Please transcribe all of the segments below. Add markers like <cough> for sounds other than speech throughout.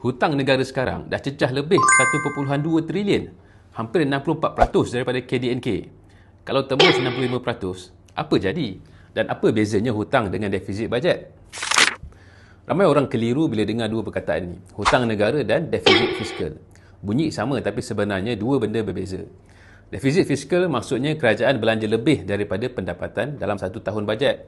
hutang negara sekarang dah cecah lebih 1.2 trilion. Hampir 64% daripada KDNK. Kalau tembus 65%, apa jadi? Dan apa bezanya hutang dengan defisit bajet? Ramai orang keliru bila dengar dua perkataan ini. Hutang negara dan defisit fiskal. Bunyi sama tapi sebenarnya dua benda berbeza. Defisit fiskal maksudnya kerajaan belanja lebih daripada pendapatan dalam satu tahun bajet.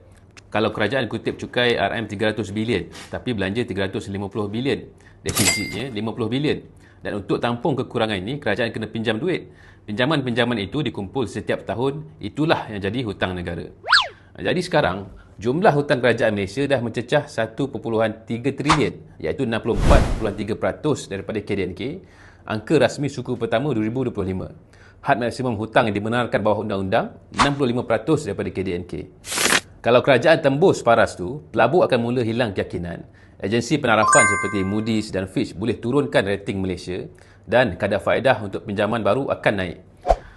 Kalau kerajaan kutip cukai RM300 bilion tapi belanja 350 bilion, <laughs> defisitnya 50 bilion. Dan untuk tampung kekurangan ini, kerajaan kena pinjam duit. Pinjaman-pinjaman itu dikumpul setiap tahun, itulah yang jadi hutang negara. Jadi sekarang, jumlah hutang kerajaan Malaysia dah mencecah 1.3 trilion iaitu 64.3% daripada KDNK, angka rasmi suku pertama 2025 had maksimum hutang yang dibenarkan bawah undang-undang 65% daripada KDNK. Kalau kerajaan tembus paras tu, pelabur akan mula hilang keyakinan. Agensi penarafan seperti Moody's dan Fitch boleh turunkan rating Malaysia dan kadar faedah untuk pinjaman baru akan naik.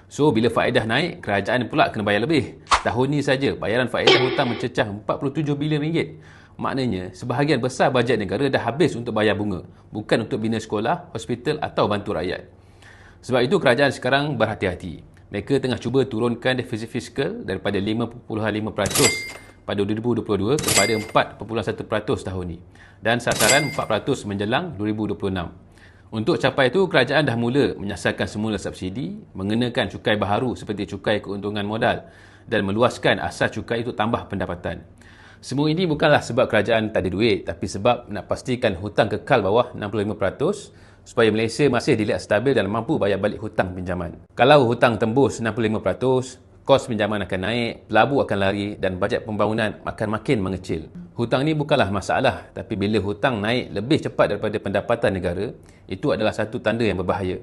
So, bila faedah naik, kerajaan pula kena bayar lebih. Tahun ni saja, bayaran faedah hutang mencecah 47 bilion ringgit. Maknanya, sebahagian besar bajet negara dah habis untuk bayar bunga, bukan untuk bina sekolah, hospital atau bantu rakyat. Sebab itu kerajaan sekarang berhati-hati. Mereka tengah cuba turunkan defisit fiskal daripada 5.5% pada 2022 kepada 4.1% tahun ini dan sasaran 4% menjelang 2026. Untuk capai itu, kerajaan dah mula menyasarkan semula subsidi, mengenakan cukai baharu seperti cukai keuntungan modal dan meluaskan asas cukai itu tambah pendapatan. Semua ini bukanlah sebab kerajaan tak ada duit tapi sebab nak pastikan hutang kekal bawah 65% supaya Malaysia masih dilihat stabil dan mampu bayar balik hutang pinjaman. Kalau hutang tembus 65%, kos pinjaman akan naik, pelabur akan lari dan bajet pembangunan akan makin mengecil. Hutang ini bukanlah masalah, tapi bila hutang naik lebih cepat daripada pendapatan negara, itu adalah satu tanda yang berbahaya.